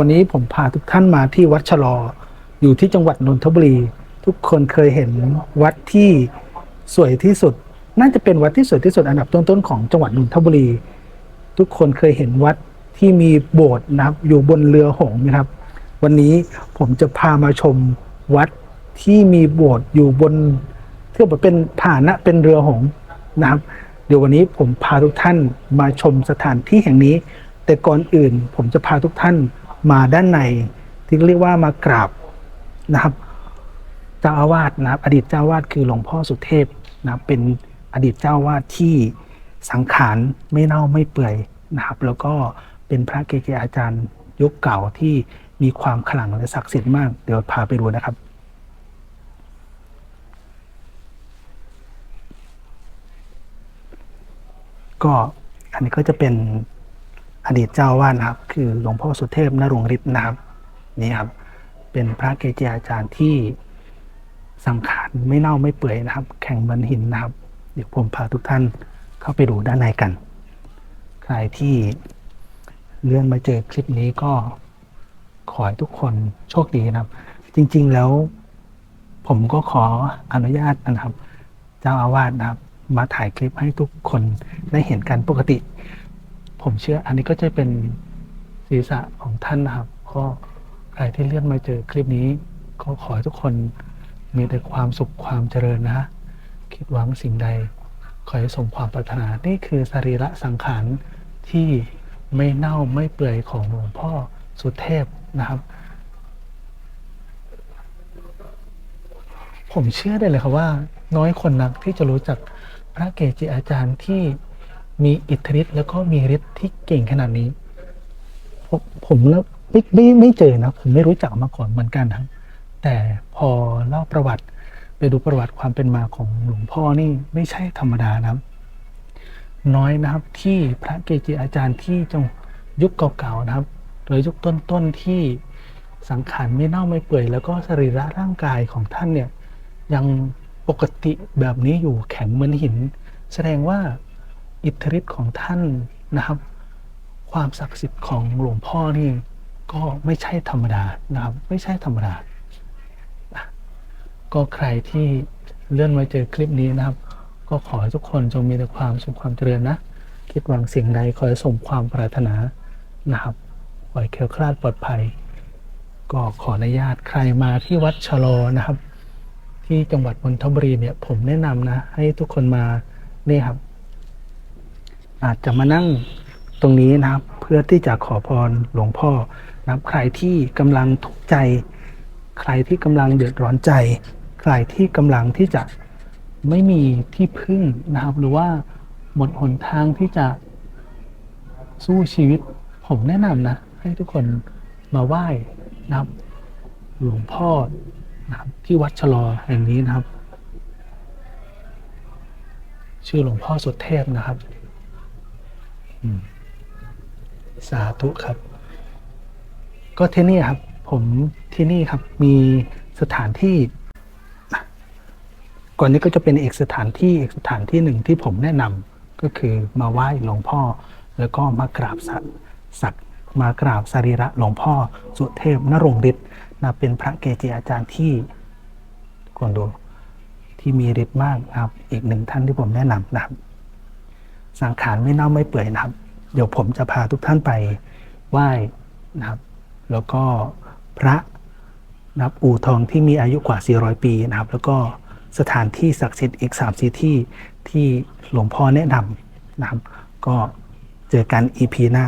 วันนี้ผมพาทุกท่านมาที่วัดชะลอ อยู่ที่จังหวัดนนทบุรี ทุกคนเคยเห็นวัดที่สวยที่สุด น่าจะเป็นวัดที่สวยที่สุดอันดับต้นๆของจังหวัดนนทบุรี ทุกคนเคยเห็นวัดที่มีโบสถ์นะครับอยู่บนเรือหงนะครับ วันนี้ผมจะพามาชมวัดที่มีโบสถ์อยู่บนเทียวเป็นฐานะเป็นเรือหงนะครับ เดี๋ยววันนี้ผมพาทุกท่านมาชมสถานที่แห่งนี้ แต่ก่อนอื่นผมจะพาทุกท่าน มาด้านในที่เรียกว่ามากราบนะครับเจ้าอาวาสนะครับ อดีตเจ้าอาวาสคือหลวงพ่อสุเทพนะครับเป็นอดีตเจ้าอาวาสที่สังขารไม่เน่าไม่เปื่อยนะครับ แล้วก็เป็นพระเกจิอาจารย์ยุคเก่าที่มีความขลังและศักดิ์สิทธิ์มาก เดี๋ยวพาไปดูนะครับ ก็อันนี้ก็จะเป็น อดีตเจ้าอาวาสนะครับ คือหลวงพ่อสุเทพนรงฤทธิ์นะครับนี่ครับ เป็นพระเกจิอาจารย์ที่สังขารไม่เน่าไม่เปื่อยนะครับ แข็งเหมือนหินนะครับ เดี๋ยวผมพาทุกท่านเข้าไปดูด้านในกัน ใครที่เลื่อนมาเจอคลิปนี้ก็ขอให้ทุกคนโชคดีนะครับ จริง ๆแล้วผมก็ขออนุญาตนะครับ เจ้าอาวาสนะครับ มาถ่ายคลิปให้ทุกคนได้เห็นกันปกติ ผมเชื่ออันนี้ก็จะเป็นศีรษะของท่านนะครับ ก็ใครที่เลื่อนมาเจอคลิปนี้ ก็ขอให้ทุกคนมีแต่ความสุขความเจริญนะฮะคิดหวังสิ่งใด ขอให้สมความปรารถนา นี่คือสรีระสังขารที่ไม่เน่าไม่เปื่อยของหลวงพ่อสุเทพนะครับ ผมเชื่อได้เลยครับว่า น้อยคนนักที่จะรู้จักพระเกจิอาจารย์ที่ มีอิทธิฤทธิ์แล้วก็มีฤทธิ์ที่เก่งขนาดนี้ผมผมแล้วไม่ไม่ไม่เจอนะผมไม่รู้จักมาก่อนเหมือนกันครับแต่พอเล่าประวัติไปดูประวัติความเป็นมาของหลวงพ่อนี่ไม่ใช่ธรรมดานะครับ น้อยนะครับที่พระเกจิอาจารย์ที่จงยุคเก่าๆนะครับ หรือยุคต้นๆที่สังขารไม่เน่าไม่เปื่อยแล้วก็สรีระร่างกายของท่านเนี่ยยังปกติแบบนี้อยู่แข็งเหมือนหิน แสดงว่า อิทธิฤทธิ์ของท่านนะครับ ความศักดิ์สิทธิ์ของหลวงพ่อนี่ก็ไม่ใช่ธรรมดานะครับ ไม่ใช่ธรรมดา ก็ใครที่เลื่อนมาเจอคลิปนี้นะครับ ก็ขอให้ทุกคนจงมีแต่ความสุขความเจริญนะ คิดหวังสิ่งใดขอให้สมความปรารถนานะครับขอให้แคล้วคลาดปลอดภัย ก็ขออนุญาตใครมาที่วัดชะลอนะครับ ที่จังหวัดนนทบุรีเนี่ยผมแนะนำนะ ให้ทุกคนมานี่ครับ อาจจะมานั่งตรงนี้นะครับ เพื่อที่จะขอพรหลวงพ่อนะครับ ใครที่กำลังทุกข์ใจ ใครที่กำลังเดือดร้อนใจ ใครที่กำลังที่จะไม่มีที่พึ่งนะครับ หรือว่าหมดหนทางที่จะสู้ชีวิต ผมแนะนำนะ ให้ทุกคนมาไหว้นะครับหลวงพ่อนะครับที่วัดชะลอแห่งนี้นะครับ ชื่อหลวงพ่อสุดเทพนะครับ สาธุครับ ก็ที่นี่ครับ ผมที่นี่ครับ มีสถานที่ ก่อนนี้ก็จะเป็นอีกสถานที่อีกสถานที่หนึ่งที่ผมแนะนำก็คือมาไหว้หลวงพ่อ แล้วก็มากราบสักสักมากราบสรีระหลวงพ่อ สุเทพนรงฤทธิ์นะเป็นพระเกจิอาจารย์ที่กวนดูที่มีฤทธิ์มากนะครับ อีกหนึ่งท่านที่ผมแนะนำนะครับ สังขารไม่เน่าไม่เปื่อยนะครับ เดี๋ยวผมจะพาทุกท่านไปไหว้นะครับ แล้วก็พระนะครับอู่ทองที่มีอายุกว่า 400 ปีนะครับ แล้วก็สถานที่ศักดิ์สิทธิ์อีก3ามสี่ที่ที่หลวงพ่อแนะนำนะครับ ก็เจอกัน EP หน้า